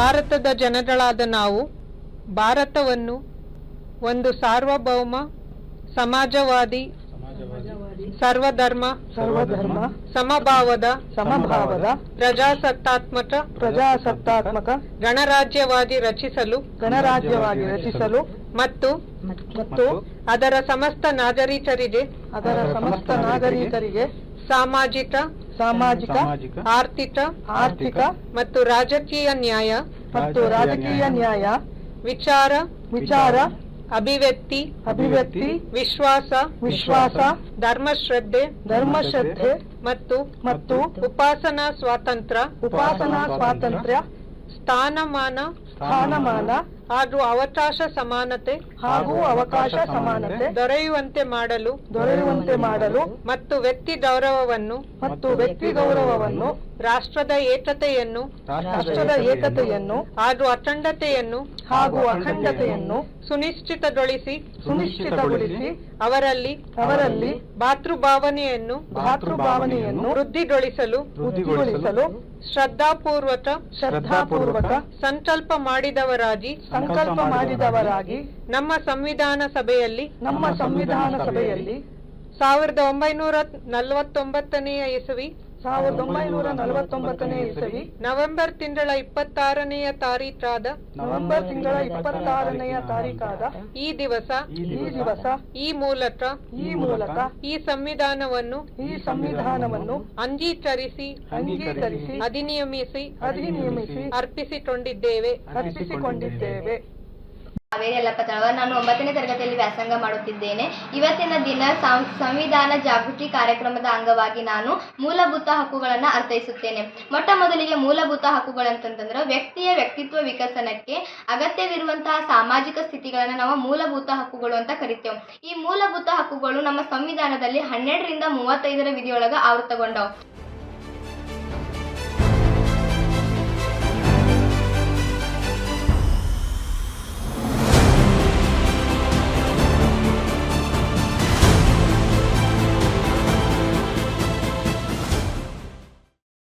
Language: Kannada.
ಭಾರತದ ಜನಗಳಾದ ನಾವು ಭಾರತವನ್ನು ಒಂದು ಸಾರ್ವಭೌಮ ಸಮಾಜವಾದಿ ಸರ್ವಧರ್ಮ ಸರ್ವಧರ್ಮ ಸಮಭಾವದ ಸಮಭಾವದ ಪ್ರಜಾಸತ್ತಾತ್ಮಕ ಪ್ರಜಾಸತ್ತಾತ್ಮಕ ಗಣರಾಜ್ಯವಾಗಿ ರಚಿಸಲು ಗಣರಾಜ್ಯವಾಗಿ ರಚಿಸಲು ಮತ್ತು ಮತ್ತು ಅದರ ಸಮಸ್ತ ನಾಗರಿಕರಿಗೆ ಅದರ ಸಮಸ್ತ ನಾಗರಿಕರಿಗೆ ಸಾಮಾಜಿಕ ಸಾಮಾಜಿಕ ಆರ್ಥಿಕ ಆರ್ಥಿಕ ಮತ್ತು ರಾಜಕೀಯ ನ್ಯಾಯ ಮತ್ತು ರಾಜಕೀಯ ನ್ಯಾಯ ವಿಚಾರ ವಿಚಾರ ಅಭಿವ್ಯಕ್ತಿ ಅಭಿವ್ಯಕ್ತಿ ವಿಶ್ವಾಸ ವಿಶ್ವಾಸ ಧರ್ಮಶ್ರದ್ಧೆ ಧರ್ಮಶ್ರದ್ಧೆ ಮತ್ತು ಮತ್ತು ಉಪಾಸನಾ ಸ್ವಾತಂತ್ರ್ಯ ಉಪಾಸನಾ ಸ್ವಾತಂತ್ರ್ಯ ಸ್ಥಾನಮಾನ ಸ್ಥಾನಮಾನ ಹಾಗೂ ಅವಕಾಶ ಸಮಾನತೆ ಹಾಗೂ ಅವಕಾಶ ಸಮಾನತೆ ದೊರೆಯುವಂತೆ ಮಾಡಲು ದೊರೆಯುವಂತೆ ಮಾಡಲು ಮತ್ತು ವ್ಯಕ್ತಿ ಗೌರವವನ್ನು ಮತ್ತು ವ್ಯಕ್ತಿ ಗೌರವವನ್ನು ರಾಷ್ಟ್ರದ ಏಕತೆಯನ್ನು ರಾಷ್ಟ್ರದ ಏಕತೆಯನ್ನು ಹಾಗೂ ಅಖಂಡತೆಯನ್ನು ಹಾಗೂ ಅಖಂಡತೆಯನ್ನು ಸುನಿಶ್ಚಿತಗೊಳಿಸಿ ಸುನಿಶ್ಚಿತಗೊಳಿಸಿ ಅವರಲ್ಲಿ ಅವರಲ್ಲಿ ಭಾತೃಭಾವನೆಯನ್ನು ಭಾತೃಭಾವನೆಯನ್ನು ವೃದ್ಧಿಗೊಳಿಸಲು ವೃದ್ಧಿಗೊಳಿಸಲು ಶ್ರದ್ಧಾಪೂರ್ವಕ ಶ್ರದ್ಧಾಪೂರ್ವಕ ಸಂಕಲ್ಪ ಮಾಡಿದವರಾಗಿ ಸಂಕಲ್ಪ ಮಾಡಿದವರಾಗಿ ನಮ್ಮ ಸಂವಿಧಾನ ಸಭೆಯಲ್ಲಿ ನಮ್ಮ ಸಂವಿಧಾನ ಸಭೆಯಲ್ಲಿ ಸಾವಿರದ ಒಂಬೈನೂರ ನಲವತ್ತೊಂಬತ್ತನೆಯ ಇಸವಿ ಸಾವಿರದ ಒಂಬೈನೂರ ನಲವತ್ತೊಂಬತ್ತನೇ ಇಸವಿ ನವೆಂಬರ್ ತಿಂಗಳ ಇಪ್ಪತ್ತಾರನೆಯ ತಾರೀಖಾದ ನವೆಂಬರ್ ತಿಂಗಳ ಇಪ್ಪತ್ತಾರನೆಯ ತಾರೀಖಾದ ಈ ದಿವಸ ಈ ದಿವಸ ಈ ಮೂಲಕ ಈ ಮೂಲಕ ಈ ಸಂವಿಧಾನವನ್ನು ಈ ಸಂವಿಧಾನವನ್ನು ಅಂಗೀಕರಿಸಿ ಅಂಗೀಕರಿಸಿ ಅಧಿನಿಯಮಿಸಿ ಅಧಿನಿಯಮಿಸಿ ಅರ್ಪಿಸಿಕೊಂಡಿದ್ದೇವೆ. ಅರ್ಪಿಸಿಕೊಂಡಿದ್ದೇವೆ. ಕಾವೇರಿ ಯಲ್ಲಪ್ಪ ನಾನು ಒಂಬತ್ತನೇ ತರಗತಿಯಲ್ಲಿ ವ್ಯಾಸಂಗ ಮಾಡುತ್ತಿದ್ದೇನೆ. ಇವತ್ತಿನ ದಿನ ಸಂವಿಧಾನ ಜಾಗೃತಿ ಕಾರ್ಯಕ್ರಮದ ಅಂಗವಾಗಿ ನಾನು ಮೂಲಭೂತ ಹಕ್ಕುಗಳನ್ನು ಅರ್ಥೈಸುತ್ತೇನೆ. ಮೊಟ್ಟ ಮೊದಲಿಗೆ ಮೂಲಭೂತ ಹಕ್ಕುಗಳಂತಂತಂದ್ರೆ ವ್ಯಕ್ತಿಯ ವ್ಯಕ್ತಿತ್ವ ವಿಕಸನಕ್ಕೆ ಅಗತ್ಯವಿರುವಂತಹ ಸಾಮಾಜಿಕ ಸ್ಥಿತಿಗಳನ್ನು ನಾವು ಮೂಲಭೂತ ಹಕ್ಕುಗಳು ಅಂತ ಕರಿತೇವೆ. ಈ ಮೂಲಭೂತ ಹಕ್ಕುಗಳು ನಮ್ಮ ಸಂವಿಧಾನದಲ್ಲಿ ಹನ್ನೆರಡರಿಂದ ಮೂವತ್ತೈದರ ವಿಧಿಯೊಳಗೆ ಆವೃತಗೊಂಡವು